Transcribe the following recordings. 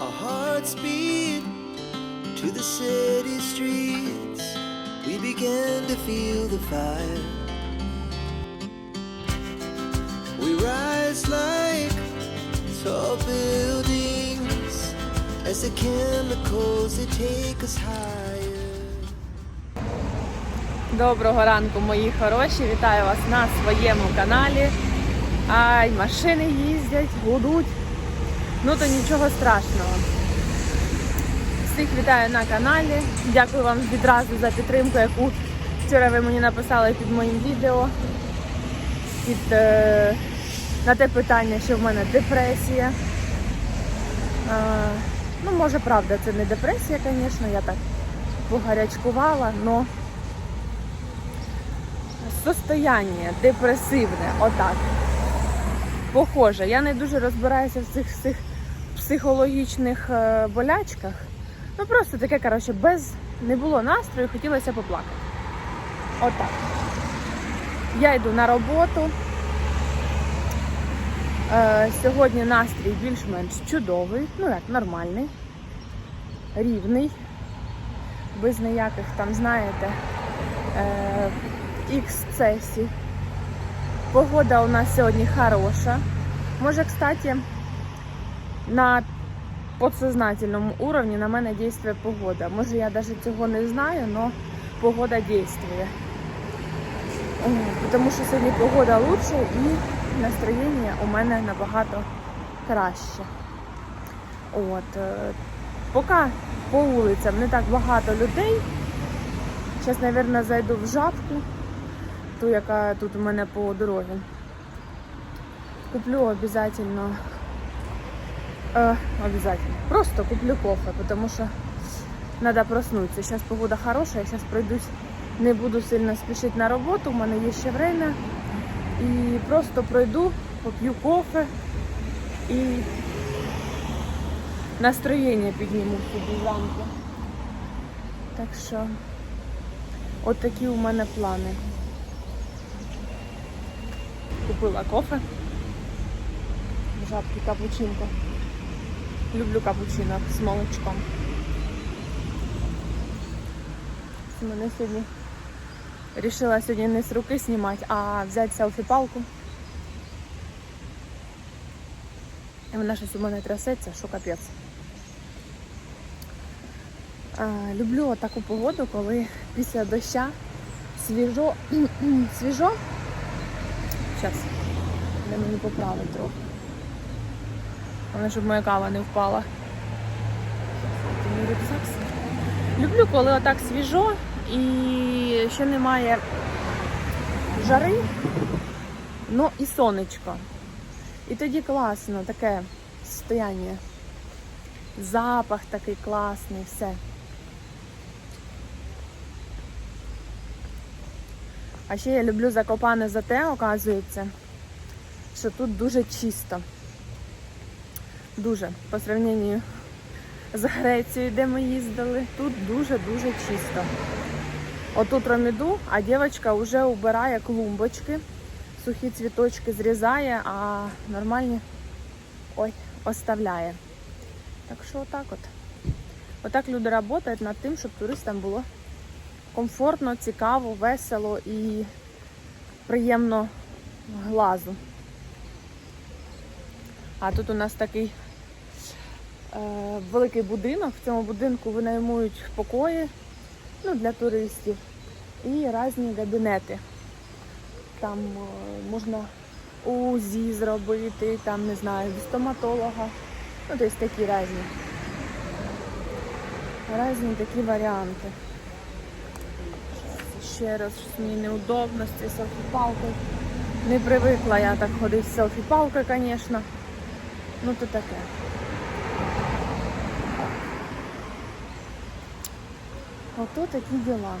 Our hearts beat to the city streets. We began to feel the fire. We rise like tall buildings as the chemicals they take us higher. Доброго ранку, мої хороші! Вітаю вас на своєму каналі. Ай, машини їздять, гудуть. Ну то нічого страшного. Всіх вітаю на каналі. Дякую вам відразу за підтримку, яку вчора ви мені написали під моїм відео. Під, е, на те питання, що в мене депресія. Е, ну, може, правда, це не депресія, звісно, я так погарячкувала, але состояние депресивне, отак. Похоже, я не дуже розбираюся в цих всіх психологічних е, болячках. Ну просто таке, коротше, без не було настрою, хотілося поплакати. Отак. Я йду на роботу. Е, сьогодні настрій більш-менш чудовий, ну як нормальний, рівний, без ніяких там, знаєте, е, іксцесів. Погода у нас сьогодні хороша. Може, кстати, на подсознательному уровні на мене дійствує погода. Може, я навіть цього не знаю, але погода дійствує. Тому що сьогодні погода лучше і настроєння у мене набагато краще. От. е, Поки по вулицям не так багато людей. Зараз, мабуть, зайду в жабку, ту, яка тут у мене по дорозі. Куплю обов'язково. Е, обязательно. Просто куплю кофе, тому що треба проснутися. Зараз погода хороша, я зараз пройдусь, не буду сильно спішити на роботу, у мене є ще время. І просто пройду, поп'ю кофе і настроєння підніму собі зранку. Так що от такі у мене плани. Купила кофе. Жабки капучинко. Люблю капучино з молочком. Мене сьогодні Рішила сьогодні не з руки знімати, а взяти селфі-палку. І вона щось у мене трясеться, що капець. Люблю таку погоду, коли після доща свіжо. свіжо. Зараз. Де мені поправити трохи. Головне, щоб моя кава не впала. Люблю, коли отак свіжо і ще немає жари, ну і сонечко. І тоді класно, таке состояние. Запах такий класний, все. А ще я люблю Закопане за те, оказується, що тут дуже чисто. Дуже по сравненню з Грецією, де ми їздили, тут дуже-дуже чисто. Отут роміду, а дівчинка вже убирає клумбочки, сухі цвіточки зрізає, а нормальні ой, оставляє. Так що отак от. Отак люди працюють над тим, щоб туристам було комфортно, цікаво, весело і приємно глазу. А тут у нас такий е, великий будинок. В цьому будинку винаймують покої ну, для туристів і різні кабінети. Там е, можна УЗІ зробити, там, не знаю, стоматолога. Ну, тобто такі різні. Різні такі варіанти. Ще раз щось мені неудобно селфі-палкою. Не привикла я так ходити з селфі-палкою, звісно. Ну то таке. Ото такі діла.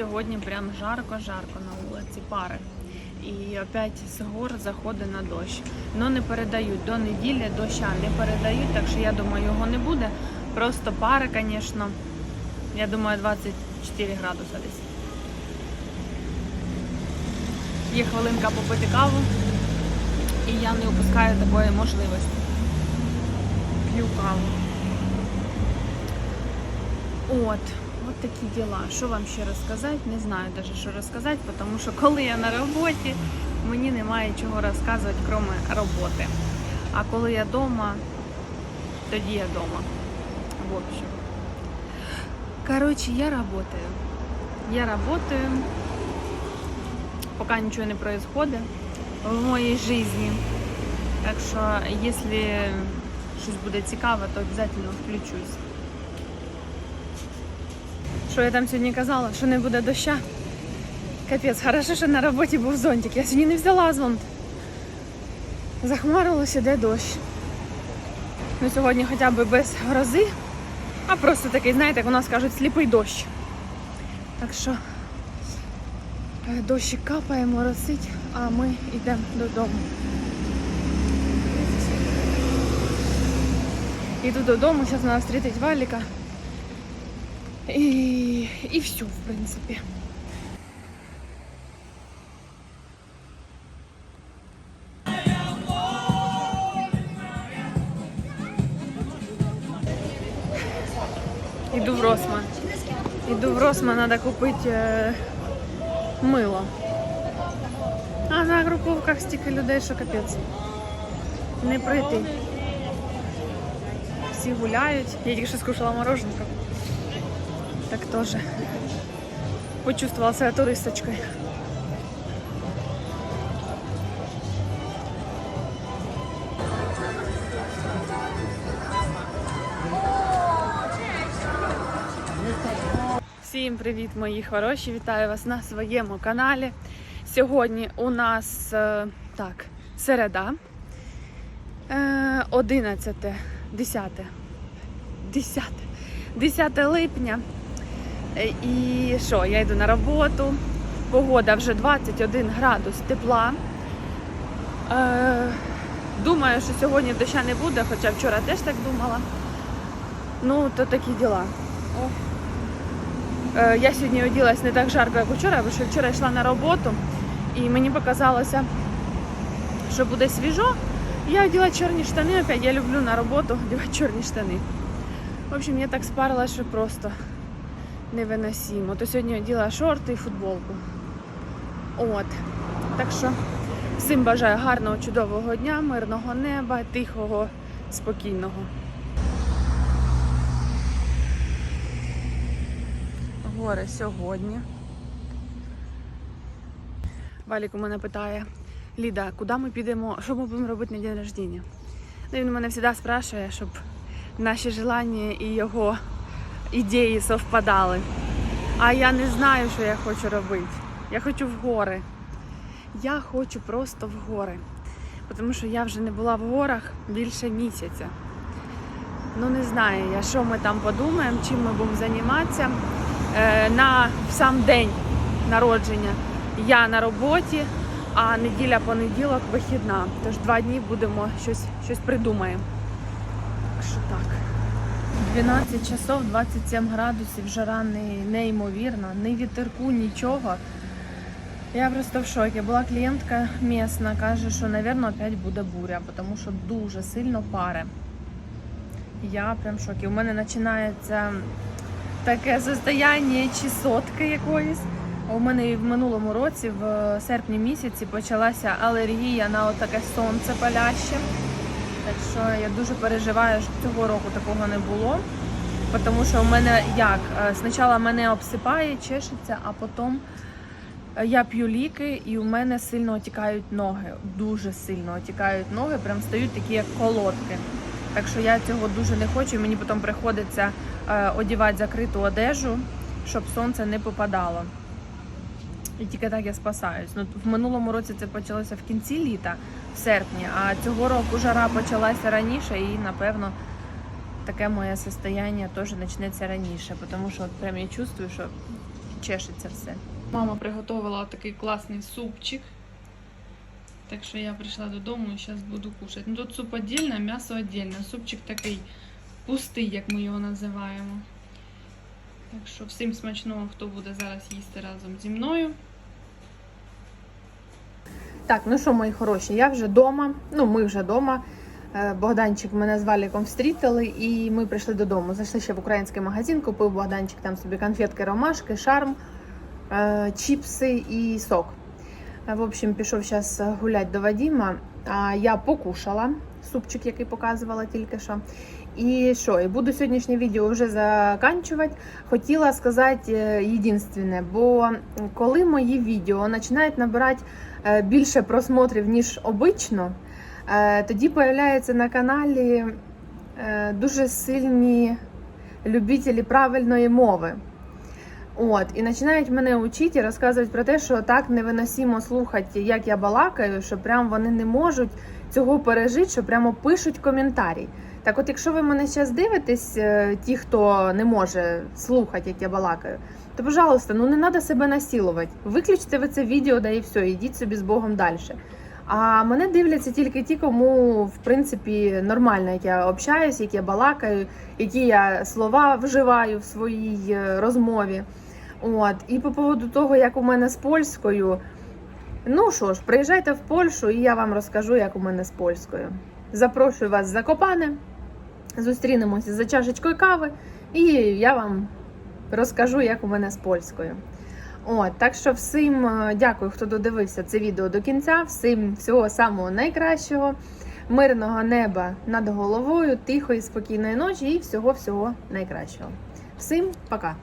Сьогодні прям жарко-жарко на вулиці пари. і опять з гор заходить на дощ. Ну не передають до неділі доща не передають, так що я думаю, його не буде. Просто пари, звісно. Я думаю, 24 градуса десь. Є хвилинка попити каву, і я не упускаю такої можливості. П'ю каву. От такі діла. Що вам ще розказати? Не знаю навіть, що розказати, тому що коли я на роботі, мені немає чого розказувати, крім роботи. А коли я вдома, тоді я вдома. В общем. Короче, я работаю. Я работаю, пока ничего не происходит в моей жизни. Так що, якщо щось буде цікаве, то обов'язково включусь. Що я там сьогодні казала? Що не буде доща? Капець, хорошо, що на роботі був зонтик. Я сьогодні не взяла зонт. Захмарилося, іде дощ. Ну сьогодні хоча б без грози, а просто такий, знаєте, як у нас кажуть, сліпий дощ. Так що е, дощик капає, моросить, а ми йдемо додому. Іду додому, зараз вона зустрітить Валіка. І, і все, в принципі. Іду в Росман. Іду в Росман, треба купити е, мило. А на груповках стільки людей, що капець. Не пройти. Всі гуляють. Я тільки що скушала мороженка. Так теж почувствовала себе туристочкою. Всім привіт, мої хороші! Вітаю вас на своєму каналі. Сьогодні у нас е, так, середа, е, 11, 10, 10, 10 липня. Е, І що, я йду на роботу. Погода вже 21 градус тепла. Е, думаю, що сьогодні доща не буде, хоча вчора теж так думала. Ну, то такі діла. Е, Я сьогодні оділась не так жарко, як вчора, бо що вчора йшла на роботу і мені показалося, що буде свіжо. Я оділа чорні штани, опять я люблю на роботу одягати чорні штани. В общем, я так спарила, що просто невиносимо. То сьогодні оділа шорти і футболку. От. Так що всім бажаю гарного, чудового дня, мирного неба, тихого, спокійного. Гори сьогодні. Валік у мене питає, Ліда, куди ми підемо, що ми будемо робити на день рождення? Ну, він мене завжди спрашує, щоб наші желання і його ідеї совпадали. А я не знаю, що я хочу робити. Я хочу в гори. Я хочу просто в гори. Тому що я вже не була в горах більше місяця. Ну не знаю я, що ми там подумаємо, чим ми будемо займатися. Е, на сам день народження я на роботі, а неділя-понеділок вихідна. Тож два дні будемо щось, щось придумаємо. Так що так. 12 часов, 27 градусів, жара не- неймовірна, ні вітерку, нічого. Я просто в шокі. Була клієнтка місна, каже, що, мабуть, опять буде буря, тому що дуже сильно пари. Я прям в шокі. У мене починається таке состояння чесотки якоїсь. У мене в минулому році, в серпні місяці, почалася алергія на отаке сонце паляще. Так що я дуже переживаю, що цього року такого не було. Тому що у мене як? Е, Спочатку мене обсипає, чешеться, а потім е, я п'ю ліки і у мене сильно отікають ноги. Дуже сильно отікають ноги, прям стають такі, як колодки. Так що я цього дуже не хочу, мені потім приходиться е, одівати закриту одежу, щоб сонце не попадало. І тільки так я спасаюсь. Ну, в минулому році це почалося в кінці літа, в серпні, а цього року жара почалася раніше і, напевно, таке моє состояние теж почнеться раніше, тому що от прям я чувствую, що чешеться все. Мама приготувала такий класний супчик. Так що я прийшла додому і зараз буду кушати. Ну тут суп отдельно, м'ясо отдельно. Супчик такий пустий, як ми його називаємо. Так що всім смачного, хто буде зараз їсти разом зі мною. Так, ну що, мої хороші, я вже вдома. Ну, ми вже вдома. Е, Богданчик мене з Валіком встрітили, і ми прийшли додому. Зайшли ще в український магазин, купив Богданчик там собі конфетки, ромашки, шарм, е, чіпси і сок. Е, В общем, пішов зараз гуляти до Вадіма. А я покушала супчик, який показувала тільки що. І що, і буду сьогоднішнє відео вже заканчувати. Хотіла сказати єдинственне, бо коли мої відео починають набирати більше просмотрів, ніж обично, е, тоді появляються на каналі е, дуже сильні любителі правильної мови. От, і починають мене учити і розказують про те, що так невиносимо слухати, як я балакаю, що прям вони не можуть цього пережити, що прямо пишуть коментарі. Так, от, якщо ви мене зараз дивитесь, е, ті, хто не може слухати, як я балакаю, то, пожалуйста, ну не треба себе насилувати. Виключте ви це відео, да і все, йдіть собі з Богом далі. А мене дивляться тільки ті, кому в принципі нормально, як я общаюсь, як я балакаю, які я слова вживаю в своїй е, розмові. От і по поводу того, як у мене з польською. Ну що ж, приїжджайте в Польщу, і я вам розкажу, як у мене з польською. Запрошую вас в Закопане. Зустрінемося за чашечкою кави, і я вам розкажу, як у мене з польською. От, так що всім е, дякую, хто додивився це відео до кінця. Всім всього самого найкращого, мирного неба над головою, тихої, спокійної ночі і всього-всього найкращого. Всім пока!